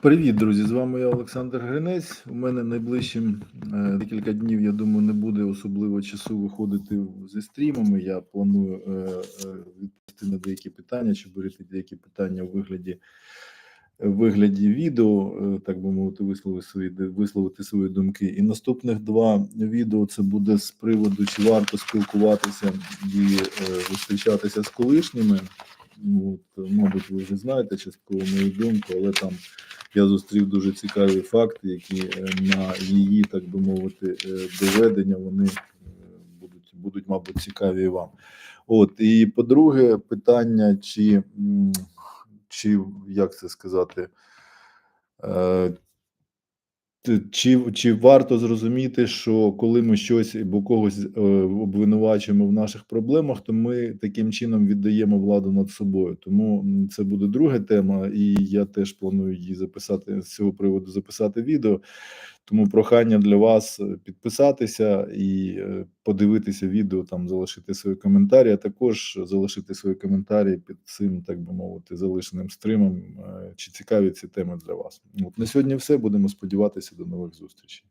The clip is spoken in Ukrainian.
Привіт, друзі! З вами я Олександр Гринець. У мене найближчим е, декілька днів, я думаю, не буде особливо часу виходити зі стрімами. Я планую е, е, відповісти на деякі питання чи борити деякі питання у вигляді, вигляді відео, так би мовити, висловити свої, висловити свої думки. І наступних два відео це буде з приводу, чи варто спілкуватися і зустрічатися з колишніми. Ну, От, мабуть, ви вже знаєте частково мою думку, але там я зустрів дуже цікаві факти, які е, на її, так би мовити, е, доведення вони е, будуть, будуть, мабуть, цікаві і вам. От і по-друге, питання, чи, чи як це сказати, Чи, чи варто зрозуміти, що коли ми щось або когось е, обвинувачуємо в наших проблемах, то ми таким чином віддаємо владу над собою. Тому це буде друга тема, і я теж планую її записати з цього приводу записати відео. Тому прохання для вас е, підписатися і е, подивитися відео, там залишити свої коментарі, а також залишити свої коментарі під цим, так би мовити, залишеним стримом. е, Чи цікаві ці теми для вас? От на сьогодні все. Будемо сподіватися до нових зустрічей.